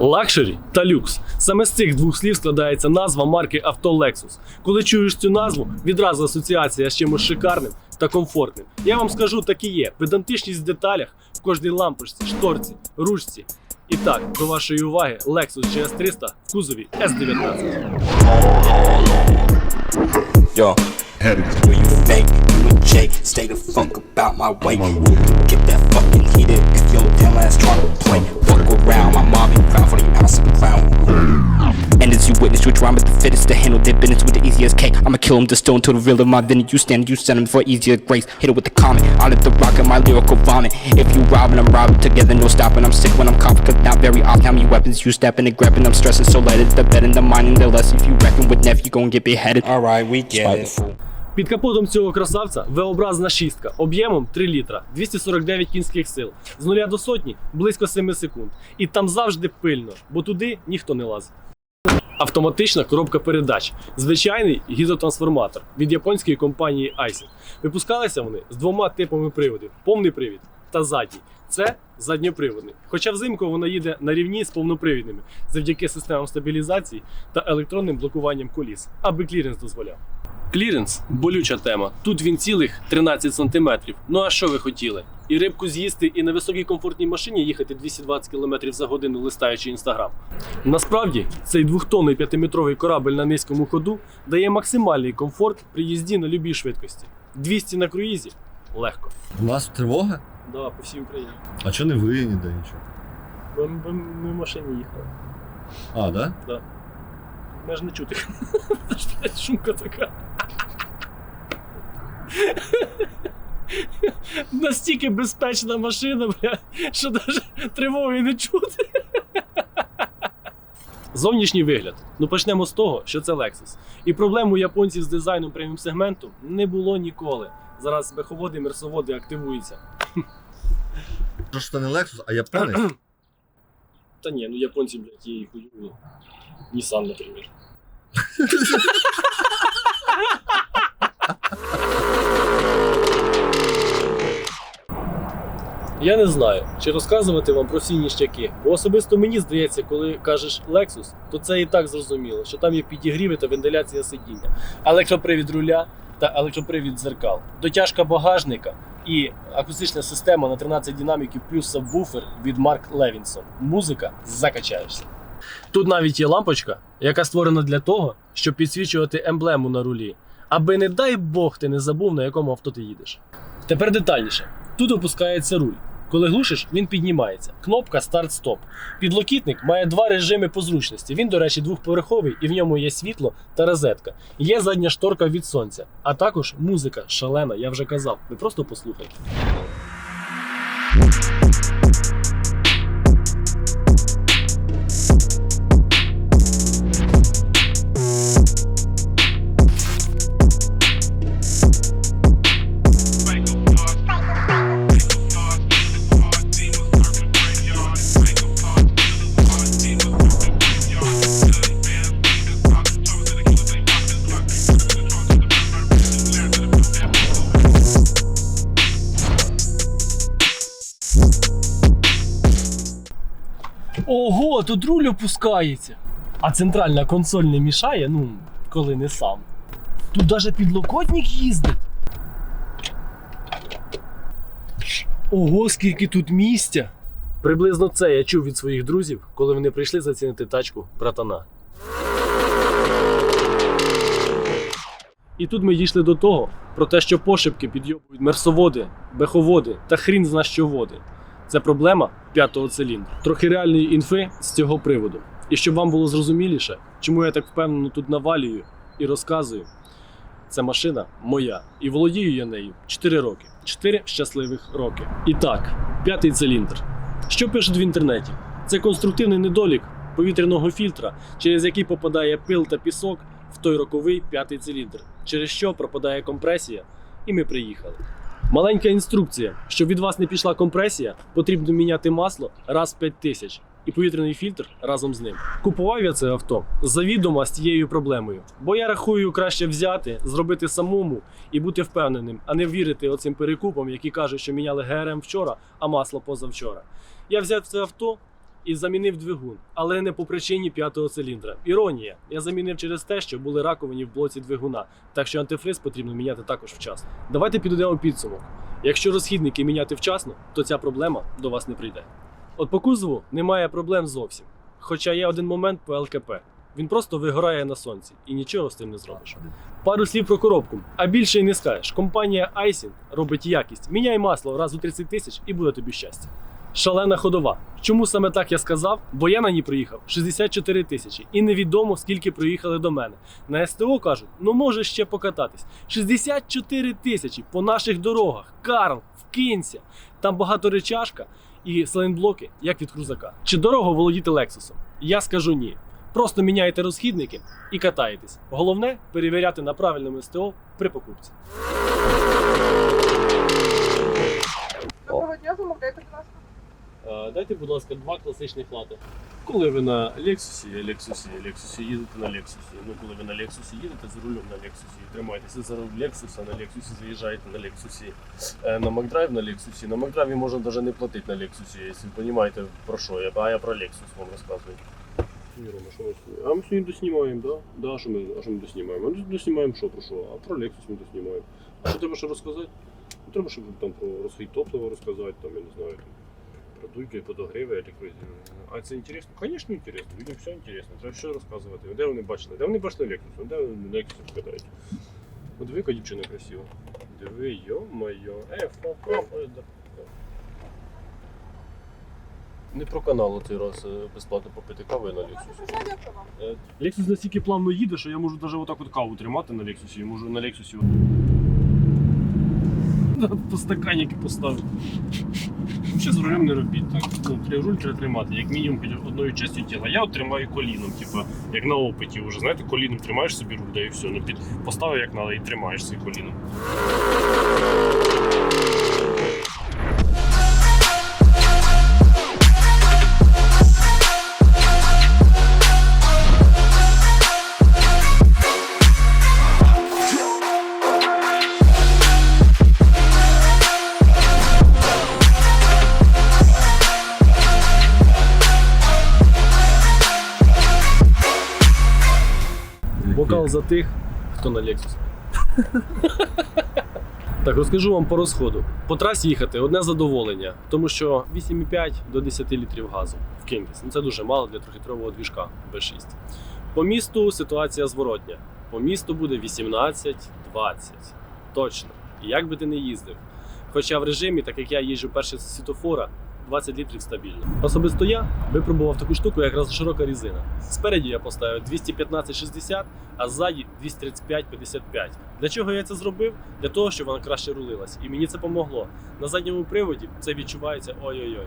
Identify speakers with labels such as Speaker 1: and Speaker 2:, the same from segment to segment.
Speaker 1: Лакшері та люкс. Саме з цих двох слів складається назва марки авто Lexus. Коли чуєш цю назву, відразу асоціація з чимось шикарним та комфортним. Я вам скажу, так і є. Педантичність в деталях в кожній лампочці, шторці, ручці. І так, до вашої уваги, Lexus GS 300 в кузові S19.
Speaker 2: Yo,
Speaker 3: Had it.
Speaker 2: do you make you and Jake stay the funk about my way? Get that fucking heated if your damn ass tryna play. Fuck around, my mom be proud for the ounce of the clown. And as you witness your drama, the fittest to handle their business with the easiest cake. I'ma kill him, distill him to the real of my venom. You stand, you send him for easier grace. Hit it with the comment, I let the rock in my lyrical vomit. If you robbing, I'm robbing together, no stopping. I'm sick when I'm confident, cause not very often. How many weapons you stepping and grabbing? I'm stressing, so let it the bed and the mind and the less. If you reckon with Neff, you gon' get beheaded. Alright, we get it.
Speaker 1: Під капотом цього красавця V-образна шістка об'ємом 3 літра, 249 кінських сил, з нуля до сотні близько 7 секунд. І там завжди пильно, бо туди ніхто не лазить. Автоматична коробка передач, звичайний гідротрансформатор від японської компанії Aisin. Випускалися вони з двома типами приводів: повний привід та задній. Це задньоприводний. Хоча взимку вона їде на рівні з повнопривідними завдяки системам стабілізації та електронним блокуванням коліс, аби кліренс дозволяв. Кліренс болюча тема. Тут він цілих 13 сантиметрів. Ну а що ви хотіли? І рибку з'їсти, і на високій комфортній машині їхати 220 км за годину, листаючи інстаграм. Насправді, цей двохтонний п'ятиметровий корабель на низькому ходу дає максимальний комфорт при їзді на любій швидкості. 200 на круїзі легко.
Speaker 4: У нас тривога?
Speaker 1: Да, по всій Україні.
Speaker 4: А чого не ви ніде нічого?
Speaker 1: Ми, ми, ми в машині їхали.
Speaker 4: А, да?
Speaker 1: Ми ж не чути. Шумка така. Настільки безпечна машина, бля, що навіть тривоги не чути. Зовнішній вигляд. Ну почнемо з того, що це Lexus. І проблем у японців з дизайном преміум сегменту не було ніколи. Зараз беховоди, мерсоводи активуються.
Speaker 4: Що ж це не Lexus, а японець?
Speaker 1: Та ні, ну японці, блядь, є і хуйові. Nissan, наприклад. Я не знаю, чи розказувати вам про всі ніштяки, бо особисто мені здається, коли кажеш Lexus, то це і так зрозуміло, що там є підігріви та вентиляція сидіння, електропривід руля та електропривід дзеркал, дотяжка багажника і акустична система на 13 динаміків плюс сабвуфер від Марк Левінсон. Музика закачаєшся. Тут навіть є лампочка, яка створена для того, щоб підсвічувати емблему на рулі, аби не дай Бог ти не забув, на якому авто ти їдеш. Тепер детальніше. Тут опускається руль. Коли глушиш, він піднімається. Кнопка старт-стоп. Підлокітник має два режими по зручності. Він, до речі, двохповерховий і в ньому є світло та розетка. Є задня шторка від сонця, а також музика шалена, я вже казав. Ви просто послухайте. Ого, тут руль опускається. А центральна консоль не мішає, ну, коли не сам. Тут навіть підлокотник їздить. Ого, скільки тут місця. Приблизно це я чув від своїх друзів, коли вони прийшли зацінити тачку братана. І тут ми дійшли до того, про те, що пошепки підйобують мерсоводи, беховоди та хрін зна що води. Це проблема п'ятого циліндру. Трохи реальної інфи з цього приводу. І щоб вам було зрозуміліше, чому я так впевнено тут навалюю і розказую. Це машина моя, і володію я нею 4 роки. 4 щасливих роки. І так, п'ятий циліндр. Що пишуть в інтернеті? Це конструктивний недолік повітряного фільтра, через який попадає пил та пісок в той роковий п'ятий циліндр, через що пропадає компресія, і ми приїхали. Маленька інструкція: щоб від вас не пішла компресія, потрібно міняти масло раз в 5 тисяч і повітряний фільтр разом з ним. Купував я це авто завідомо з цією проблемою, бо я рахую краще взяти, зробити самому і бути впевненим, а не вірити оцим перекупам, які кажуть, що міняли ГРМ вчора, а масло позавчора. Я взяв це авто і замінив двигун, але не по причині п'ятого циліндра. Іронія. Я замінив через те, що були раковині в блоці двигуна, так що антифриз потрібно міняти також вчасно. Давайте підведемо підсумок. Якщо розхідники міняти вчасно, то ця проблема до вас не прийде. От по кузову немає проблем зовсім. Хоча є один момент по ЛКП. Він просто вигорає на сонці і нічого з тим не зробиш. Пару слів про коробку, а більше й не скажеш. Компанія Айсін робить якість. Міняй масло раз у 30 тисяч і буде тобі щастя. Шалена ходова. Чому саме так я сказав? Бо я на ній проїхав 64 тисячі, і невідомо скільки проїхали до мене. На СТО кажуть, ну може ще покататись. 64 тисячі по наших дорогах. Карл, вкинься. Там багаторечашка і сайлентблоки, як від крузака. Чи дорого володіти Лексусом? Я скажу ні. Просто міняєте розхідники і катаєтесь. Головне перевіряти на правильному СТО при покупці.
Speaker 3: Доброго дня, замовляйте, будь ласка.
Speaker 1: Дайте, будь ласка, два класичних лати. Коли ви на Лексусі, Лексусі, Лексусі їдете на Лексусі. Ну, коли ви на Лексусі їдете за рулем на Лексусі, тримаєтеся за руль Лексуса, на Лексусі заїжджаєте на Лексусі. Е, На Макдрайв на Лексусі. На Макдрайві можна навіть не платити на Лексусі, якщо ви розумієте про що я, а я про Лексус вам розказую. Рома, що ми? А ми сьогодні доснімаємо, да? Да, а що ми, а що ми доснімаємо? Ми доснімаємо що, про що? А про Lexus ми доснімаємо. А що треба ще розказати? Треба, щоб там про розхід топлива розказати, там, я не знаю, там, дуйки, подогриви, електро... А це інтересно? Звісно, інтересно. Людям все інтересно. Треба все розказувати. Де вони бачили? Де вони бачили Lexus? Де вони на Lexus катають? О, диви, яка дівчина красива. Диви, йо-моє. Е, фа. Не про канал цей раз е, безплатно попити кави на Lexus. Лексус настільки плавно їде, що я можу навіть отак от каву тримати на Лексусі. Можу на Лексусі. По стаканники поставити. Ще з рулем не робіть. Так? Ну, руль треба тримати, як мінімум під одною частю тіла. Я тримаю коліном, типу, як на опиті вже. Знаєте, коліном тримаєш собі руль, да і все. Ну, під, поставив як треба і тримаєш свій коліном. Бокал за тих, хто на Lexus. Так, розкажу вам по розходу. По трасі їхати одне задоволення, тому що 8,5 до 10 літрів газу вкиньтесь. Ну, це дуже мало для трьохлітрового двіжка B6. По місту ситуація зворотня. По місту буде 18-20. Точно. І як би ти не їздив. Хоча в режимі, так як я їжджу перше світофора, 20 літрів стабільно. Особисто я випробував таку штуку, як раз широка різина. Спереді я поставив 215-60, а ззаді 235-55. Для чого я це зробив? Для того, щоб вона краще рулилась. І мені це помогло. На задньому приводі це відчувається ой-ой-ой.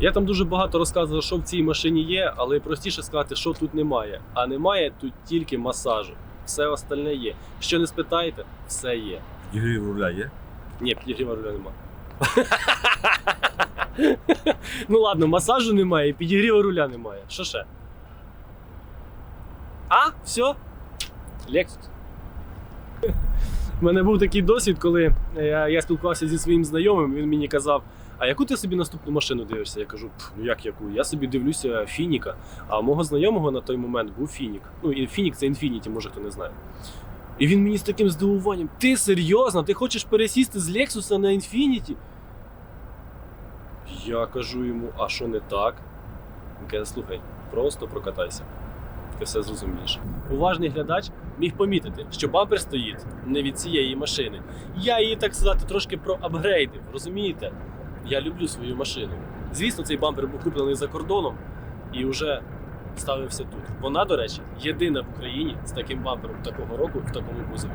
Speaker 1: Я там дуже багато розказував, що в цій машині є, але простіше сказати, що тут немає. А немає тут тільки масажу. Все остальне є. Що не спитаєте, все є.
Speaker 4: Ігри руля є?
Speaker 1: Ні, підігріва руля нема. ну ладно, масажу немає, і підігріва руля немає. Що ще? А, все? Lexus. У мене був такий досвід, коли я, я спілкувався зі своїм знайомим, він мені казав: а яку ти собі наступну машину дивишся? Я кажу, ну як яку? Я собі дивлюся Фініка. А мого знайомого на той момент був Фінік. Ну, і Фінік це Infiniti, може хто не знає. І він мені з таким здивуванням: ти серйозно? Ти хочеш пересісти з Лексуса на Infiniti? Я кажу йому, а що не так? Він каже, слухай, просто прокатайся. Ти все зрозумієш. Уважний глядач міг помітити, що бампер стоїть не від цієї машини. Я її, так сказати, трошки проапгрейдив, розумієте? Я люблю свою машину. Звісно, цей бампер був куплений за кордоном і вже ставився тут. Вона, до речі, єдина в Україні з таким бампером такого року в такому кузові.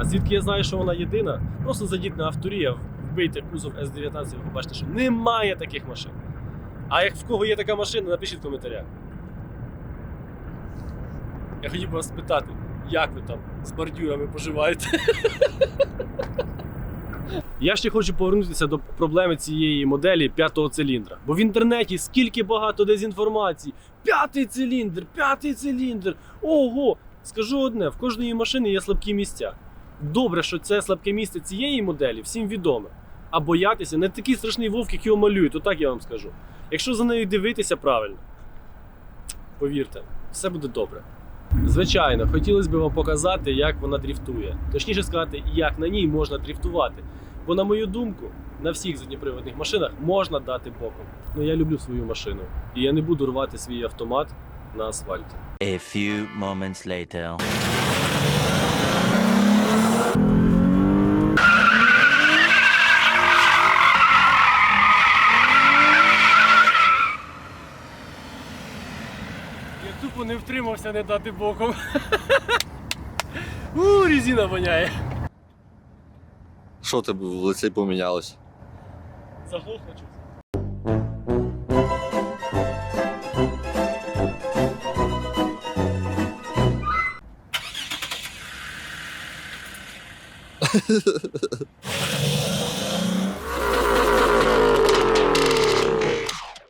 Speaker 1: А звідки я знаю, що вона єдина? Просто зайдіть на авторія, вбийте кузов S19, ви побачите, що немає таких машин. А як в кого є така машина, напишіть в коментарях. Я хотів би вас спитати, як ви там з бордюрами поживаєте? Я ще хочу повернутися до проблеми цієї моделі п'ятого циліндра. Бо в інтернеті скільки багато дезінформації. П'ятий циліндр, п'ятий циліндр. Ого! Скажу одне: в кожної машини є слабкі місця. Добре, що це слабке місце цієї моделі всім відоме. А боятися не такий страшний вовк, як його малюють, то так я вам скажу. Якщо за нею дивитися правильно, повірте, все буде добре. Звичайно, хотілося б вам показати, як вона дріфтує. Точніше сказати, як на ній можна дріфтувати. Бо, на мою думку, на всіх задніприводних машинах можна дати боком. Ну я люблю свою машину, і я не буду рвати свій автомат на асфальті.
Speaker 5: A few moments later.
Speaker 1: Я тупо не втримався не дати боком. У, резина воняє.
Speaker 6: Що тебе в лиці помінялось?
Speaker 1: Заглохло чуть.